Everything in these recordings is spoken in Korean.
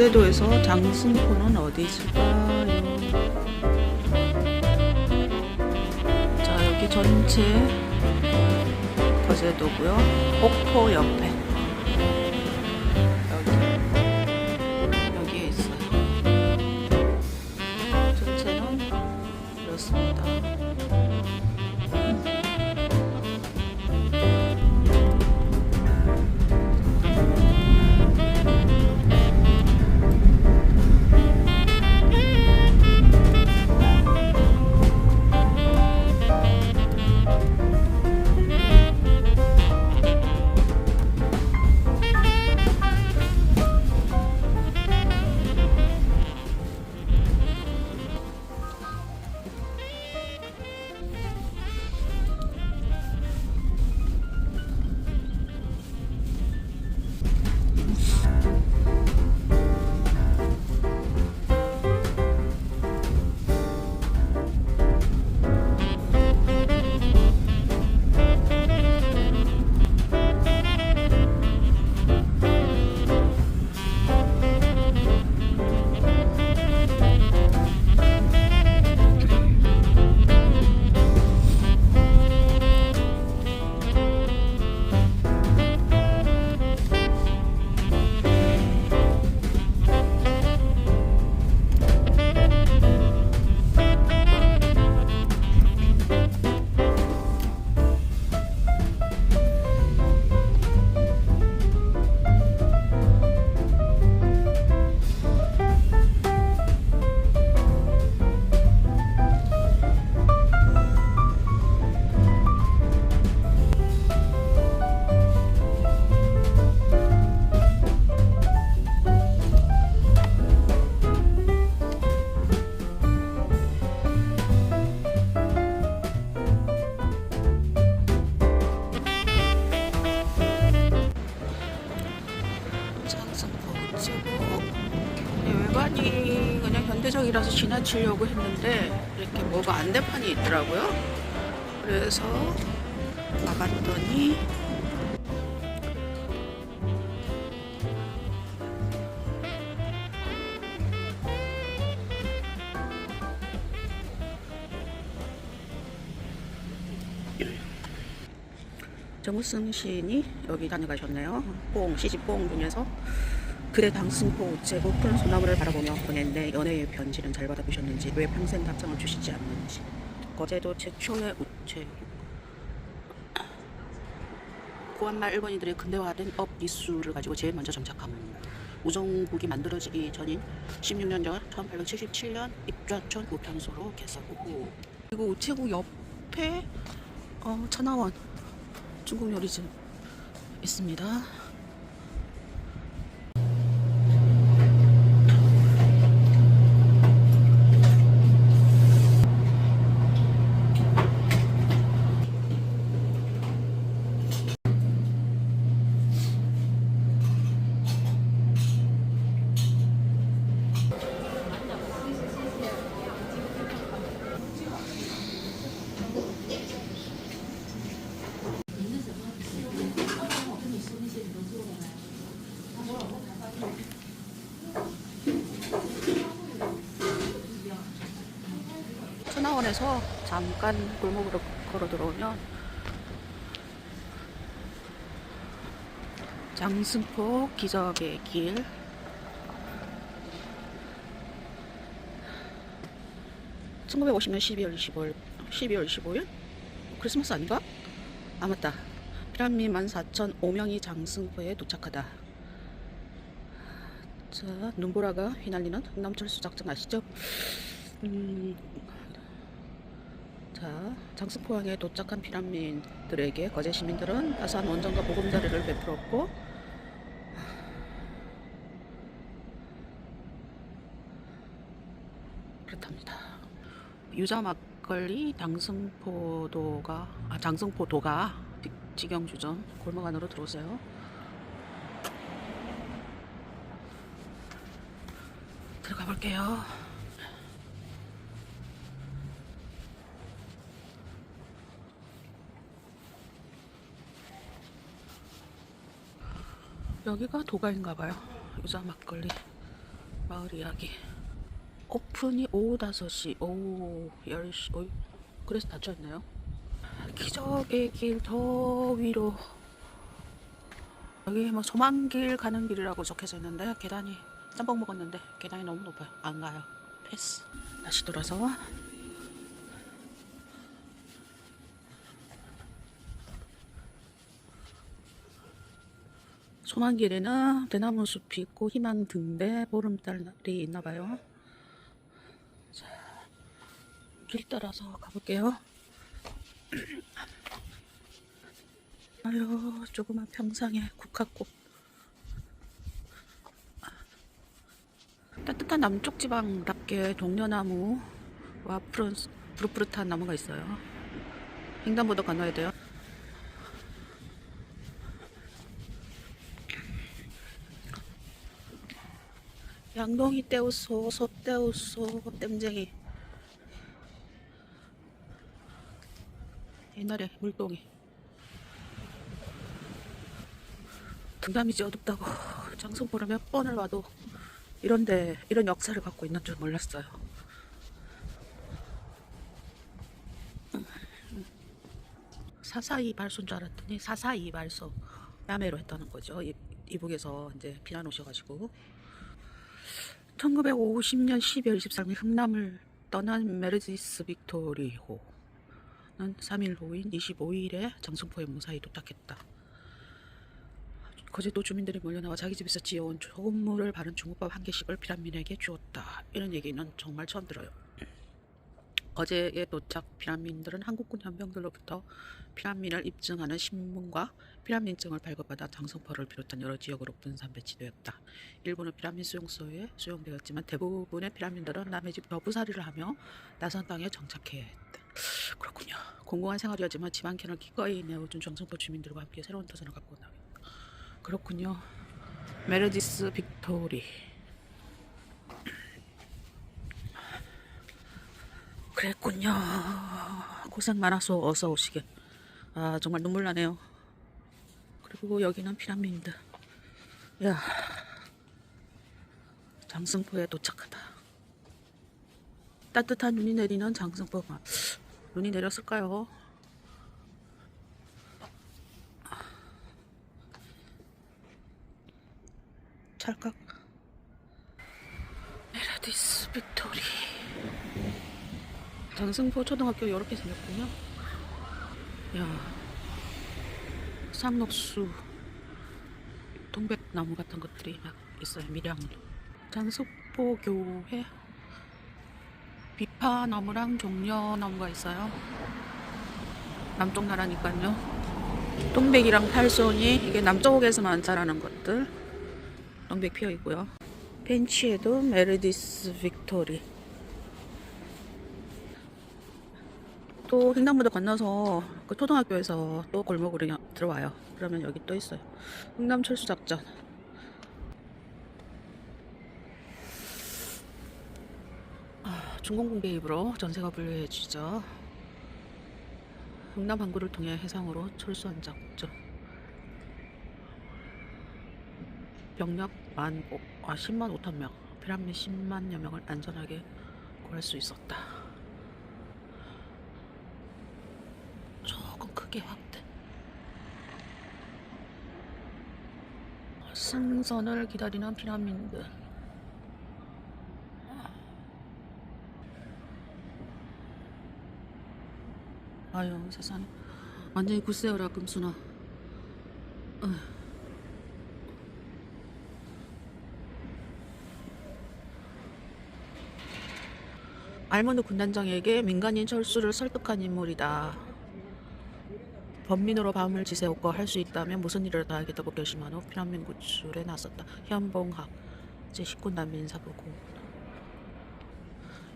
거제도에서 장승포는 어디 있을까요? 자, 여기 전체 거제도고요. 목포 옆에 있어요. 전체는 이렇습니다. 지나치려고 했는데 이렇게 뭐가 안내판이 있더라고요. 그래서 가봤더니 정우승 시인이 여기 다녀가셨네요. 뽕, 시집 뽕 중에서 그대 당승포 우체국 푸른 소나무를 바라보며 보냈는데 연애의 편지는 잘 받아보셨는지 왜 평생 답장을 주시지 않는지. 거제도 최초의 우체국 구한말 일본인들의 근대화된 업 기술을 가지고 제일 먼저 정착한 우정국이 만들어지기 전인 16년 전 1877년 입좌촌 우편소로 개설하고. 그리고 우체국 옆에 어, 천하원 중국 요리집 있습니다. 천하원에서 잠깐 골목으로 걸어 들어오면 장승포 기적의 길 (1950년 12월 25일) (12월 25일) 크리스마스 아닌가? 아 맞다 피라미 14,005명이 장승포에 도착하다 자 눈보라가 휘날리는 흥남철수 작전 아시죠? 음, 자, 장승포항에 도착한 피난민들에게 거제 시민들은 따스한 원정과 보금자리를 베풀었고 그렇답니다. 유자 막걸리 장승포도가 아 장승포도가 지- 직영주점 골목 안으로 들어오세요. 들어가 볼게요. 여기가 도가인가 봐요. 유자 막걸리. 마을 이야기. 오픈이 오후 5시, 오후 10시, 어이, 그래서 닫혀있네요. 기적의 길 더 위로. 여기 뭐 소망길 가는 길이라고 적혀져 있는데 계단이 짬뽕 먹었는데 계단이 너무 높아요. 안 가요. 패스. 다시 돌아서 소망길에는 대나무 숲이 있고 희망 등대 보름달이 있나 봐요. 자, 길 따라서 가볼게요. 아유, 조그만 평상에 국화꽃. 따뜻한 남쪽 지방답게 동료나무와 푸른, 푸릇푸릇한 나무가 있어요. 횡단보도 건너야 돼요. 양동이 떼우소, 소 떼우소, 땜쟁이. 옛날에 물동이. 등담이지 어둡다고 장승보를 몇 번을 봐도 이런데 이런 역사를 갖고 있는 줄 몰랐어요. 사사이 발소인 줄 알았더니 사사이 발소 야매로 했다는 거죠. 이, 이북에서 이제 비난 오셔가지고 1950년 12월 23일 흥남을 떠난 메르디스 빅토리호는 3일 후인 25일에 장승포에 무사히 도착했다. 거제도 주민들이 몰려나와 자기 집에서 지어온 소금물을 바른 중국밥 한 개씩을 피란민에게 주었다. 이런 얘기는 정말 처음 들어요. 어제에 도착 피란민들은 한국군 현병들로부터 피란민을 입증하는 신문과 피란민증을 발급받아 장성포를 비롯한 여러 지역으로 분산 배치되었다. 일부는 피란민 수용소에 수용되었지만 대부분의 피란민들은 남의 집 여부살이를 하며 나선 땅에 정착해야 했다. 그렇군요. 공공한 생활이었지만 집안캔을 기꺼이 내어준 장성포 주민들과 함께 새로운 터전을 갖고 나겠다. 그렇군요. 메르디스 빅토리. 그랬군요. 고생 많아서 어서 오시게. 아 정말 눈물 나네요. 그리고 여기는 피라미드. 야 장승포에 도착하다. 따뜻한 눈이 내리는 장승포가 눈이 내렸을까요? 찰칵. 메라디스 빅토리. 장승포 초등학교 이렇게 생겼군요. 야, 상록수, 동백나무 같은 것들이 막 있어요. 밀양도. 장승포 교회 비파나무랑 종려나무가 있어요. 남쪽 나라니까요. 동백이랑 팔손이 이게 남쪽에서만 자라는 것들. 동백 피어 있고요. 벤치에도 메르디스 빅토리. 또 횡단보도 건너서 그 초등학교에서 또 골목으로 여- 들어와요. 그러면 여기 또 있어요. 흥남 철수 작전. 아, 중공군 개입으로 전세가 분류해지죠. 흥남 항구를 통해 해상으로 철수한 작전. 병력 만, 오, 아, 10만 5천 명, 피라미 10만여 명을 안전하게 구할 수 있었다. 조금 크게 확대. 승선을 기다리는 피라미드. 아유 세상에 완전히 굳세어라 금순아. 알몬드 군단장에게 민간인 철수를 설득한 인물이다. 범민으로 밤을 지새웠고 할수 있다면 무슨 일을 다 하겠다고 결심한 후 피란민 구출에 나섰다. 현봉학 제19 난민 사부고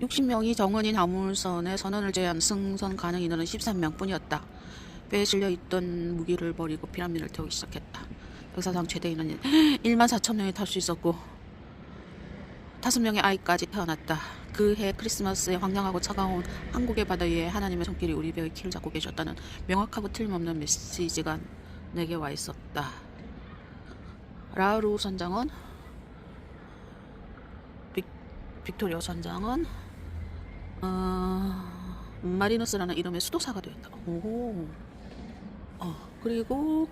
60명이 정원인 화물선에 선언을 제한 승선 가능 인원은 13명뿐이었다. 배에 실려 있던 무기를 버리고 피란민을 태우기 시작했다. 역사상 최대 인원인 1만 4천 명이 탈 수 있었고 다섯 명의 아이까지 태어났다. 그해 크리스마스에 황량하고 차가운 한국의 바다 위에 하나님의 손길이 우리 배의 키를 잡고 계셨다는 명확하고 틀림없는 메시지가 내게 와 있었다. 라우루 선장은 빅토리아 선장은 어, 마리너스라는 이름의 수도사가 되었다. 오. 어, 그리고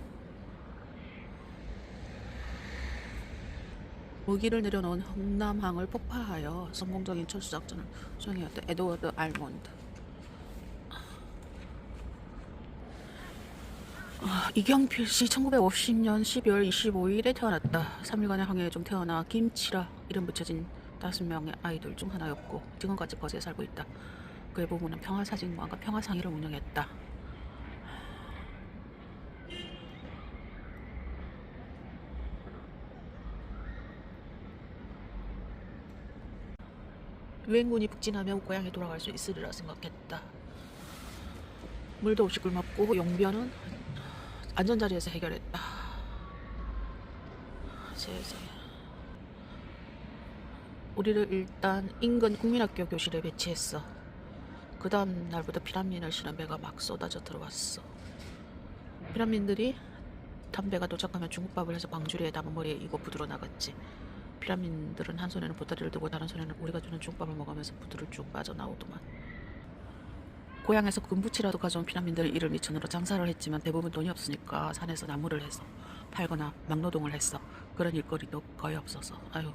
무기를 내려놓은 흥남항을 폭파하여 성공적인 철수 작전을 수행하였다. 에드워드 알몬드. 아, 이경필 씨 1950년 12월 25일에 태어났다. 3일간의 항해에 좀 태어나 김치라 이름 붙여진 5명의 아이들 중 하나였고 지금까지 거제에 살고 있다. 그의 부모는 평화사직모함과 평화상의를 운영했다. 유행군이 북진하면 고향에 돌아갈 수 있으리라 생각했다. 물도 없이 굶었고 용변은 안전자리에서 해결했다. 세상에. 우리를 일단 인근 국민학교 교실에 배치했어. 그 다음 날부터 피난민을 실은 배가 막 쏟아져 들어왔어. 피난민들이 담배가 도착하면 중국밥을 해서 광주리에 담은 머리에 이고 부두러 나갔지. 피난민들은 한 손에는 보따리를 들고 다른 손에는 우리가 주는 중국밥을 먹으면서 부두를 쭉 빠져나오더만. 고향에서 금부치라도 가져온 피난민들은 이를 미천으로 장사를 했지만 대부분 돈이 없으니까 산에서 나무를 해서 팔거나 막노동을 했어. 그런 일거리도 거의 없어서. 아유.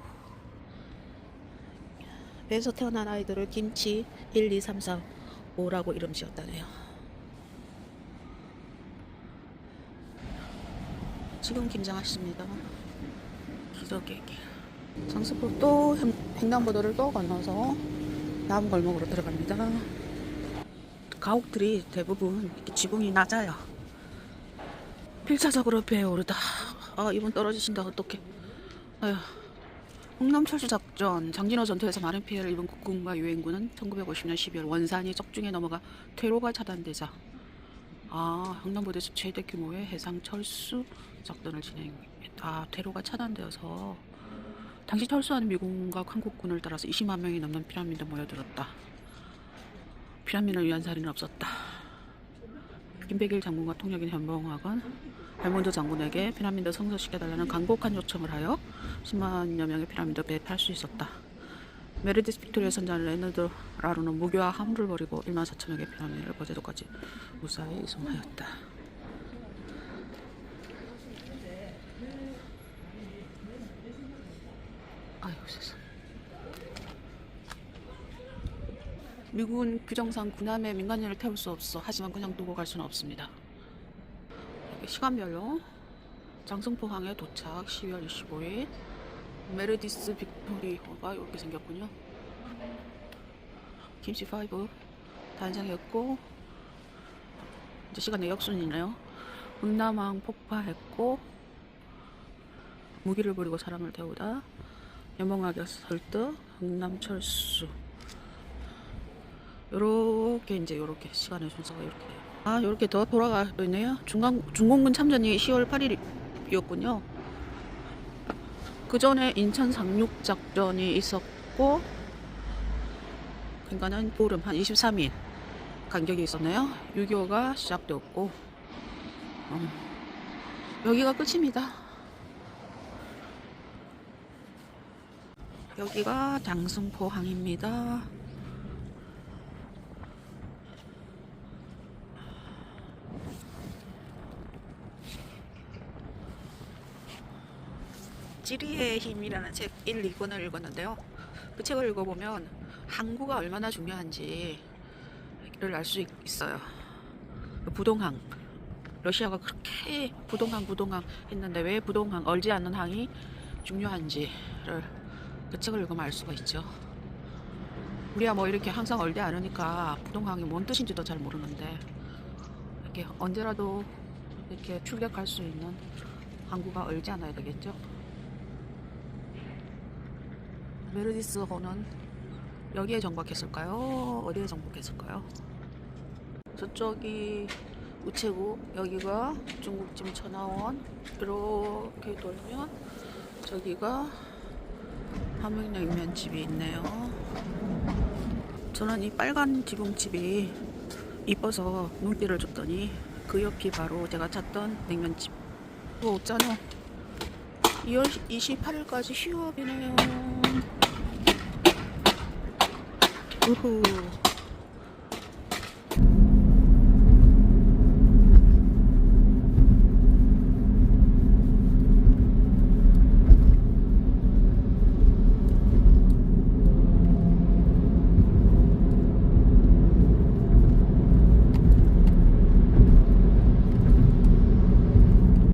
배에서 태어난 아이들을 김치 1, 2, 3, 4, 5라고 이름 지었다네요. 지금 김장하십니다. 기적에게. 장수포 또 횡- 횡단보도를 또 건너서 다음 골목으로 들어갑니다. 가옥들이 대부분 지붕이 낮아요. 필차적으로 배에 오르다. 아 이분 떨어지신다 어떡해. 아휴. 홍남철수 작전 장진호 전투에서 많은 피해를 입은 국군과 유엔군은 1950년 12월 원산이 적중에 넘어가 퇴로가 차단되자 아 횡단보도에서 최대 규모의 해상 철수 작전을 진행했다. 아 퇴로가 차단되어서 당시 철수하는 미군과 한국군을 따라서 20만 명이 넘는 피난민들 모여들었다. 피난민을 위한 살인은 없었다. 김백일 장군과 통역인 현봉학은 벨몬드 장군에게 피난민들 성사시켜달라는 간곡한 요청을 하여 10만여 명의 피난민들 배에 탈 수 있었다. 메르디스 빅토리아 선장 레너드 라루는 무교와 함부를 벌이고 1만 4천여 개 피난민을 거제도까지 무사히 이송하였다. 아이고 세상. 미국은 규정상 군함에 민간인을 태울 수 없어. 하지만 그냥 두고 갈 수는 없습니다. 시간별로 장성포항에 도착 12월 25일 메르디스 빅토리호가 이렇게 생겼군요. 김치 5 단장했고 이제 시간 내역순이네요. 흥남항 폭파했고 무기를 버리고 사람을 태우다 연봉하게 설득 흥남철수 요렇게 이제 요렇게 시간의 순서가 이렇게 돼요. 아 요렇게 더 돌아가고 있네요. 중간 중공군 참전이 10월 8일이었군요. 그 전에 인천 상륙 작전이 있었고 그러니까는 보름 한 23일 간격이 있었네요. 6.25가 시작되었고 음, 여기가 끝입니다. 여기가 장승포항입니다. 지리의 힘이라는 책 1, 2권을 읽었는데요. 그 책을 읽어보면 항구가 얼마나 중요한지를 알 수 있어요. 그 부동항. 러시아가 그렇게 부동항, 부동항 했는데 왜 부동항, 얼지 않는 항이 중요한지를 그 책을 읽으면 알 수가 있죠. 우리야 뭐 이렇게 항상 얼지 않으니까 부동항이 뭔 뜻인지도 잘 모르는데 이렇게 언제라도 이렇게 출격할 수 있는 항구가 얼지 않아야 되겠죠. 메르디스 호는 여기에 정박했을까요? 어디에 정박했을까요? 저쪽이 우체국, 여기가 중국집 천하원, 이렇게 돌면 저기가 함흥냉면집이 있네요. 저는 이 빨간 지붕집이 이뻐서 눈길을 줬더니 그 옆이 바로 제가 찾던 냉면집. 뭐 없잖아. 2월 28일까지 휴업이네요. 우후.